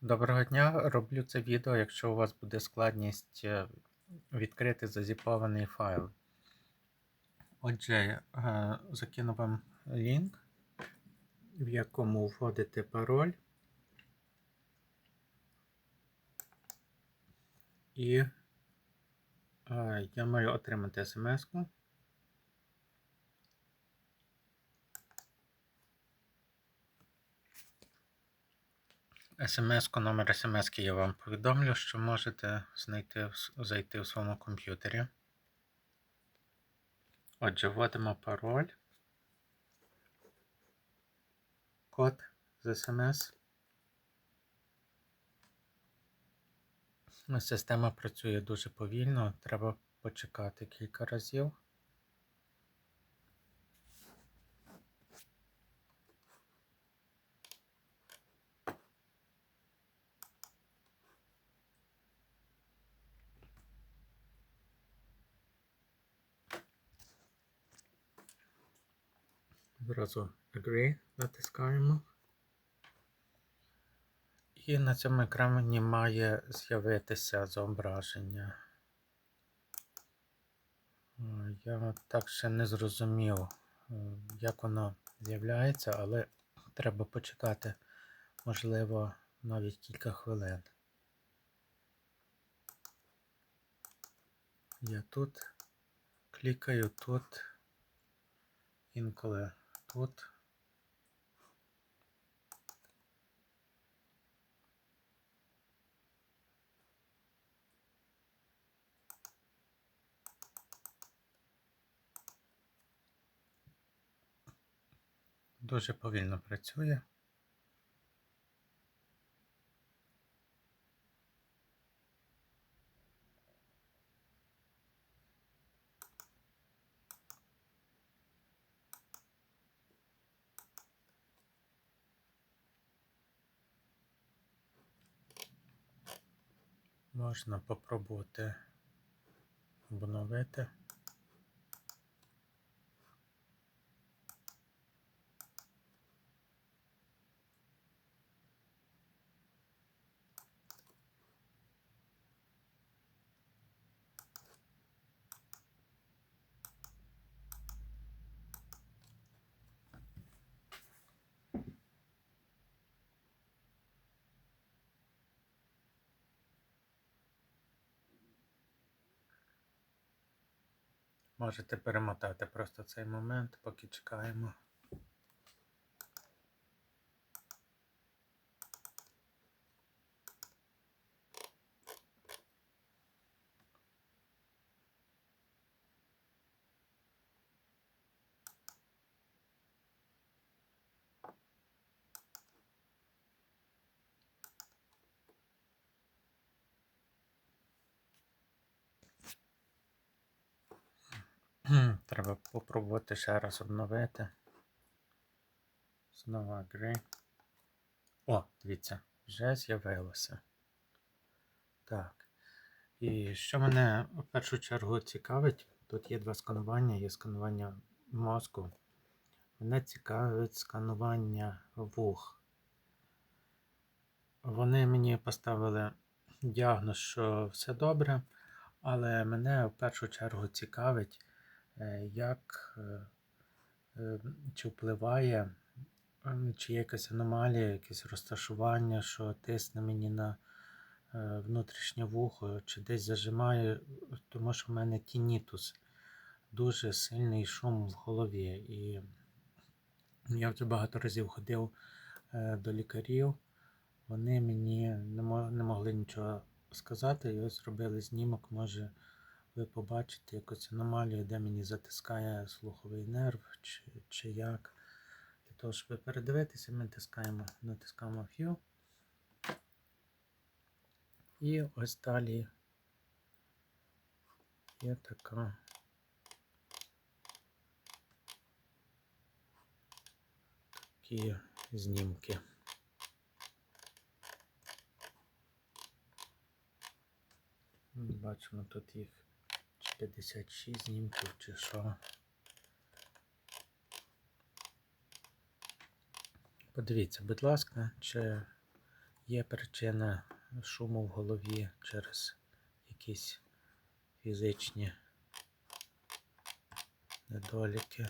Доброго дня! Роблю це відео, якщо у вас буде складність е, відкрити зазіпований файл. Отже, е, закину вам лінк, в якому вводите пароль. І е, я маю отримати смс-ку. Смс-ку, номер смс-ки я вам повідомлю, що можете знайти, зайти в своєму комп'ютері. Отже, вводимо пароль, код з смс. Система працює дуже повільно, треба почекати кілька разів. Зразу Agree натискаємо. І на цьому екрані має з'явитися зображення. Е, Я так ще не зрозумів, е, як воно з'являється, але треба почекати, можливо, навіть кілька хвилин. Я тут клікаю тут, інколи тут. Дуже повільно працює. Можна попробувати обновити. Можете перемотати просто цей момент, поки чекаємо. Треба попробувати ще раз обновити. Знову agree. О, дивіться, вже з'явилося. Так. І що мене в першу чергу цікавить, тут є два сканування, є сканування мозку. Мене цікавить сканування вух. Вони мені поставили діагноз, що все добре, але мене в першу чергу цікавить, як е, е, чи впливає, е, чи є якась аномалія, якесь розташування, що тисне мені на е, внутрішнє вухо, чи десь зажимає, тому що в мене тінітус, дуже сильний шум в голові. І я вже багато разів ходив е, до лікарів. Вони мені не, могли нічого сказати, і ось зробили знімок. Може ви побачите якусь аномалію, де мені затискає слуховий нерв, чи, чи як. Для того, щоб передивитися, ми натискаємо, натискаємо View. І ось далі є така. Такі знімки. Бачимо тут їх 56 знімків, чи що. Подивіться, будь ласка, чи є причина шуму в голові через якісь фізичні недоліки.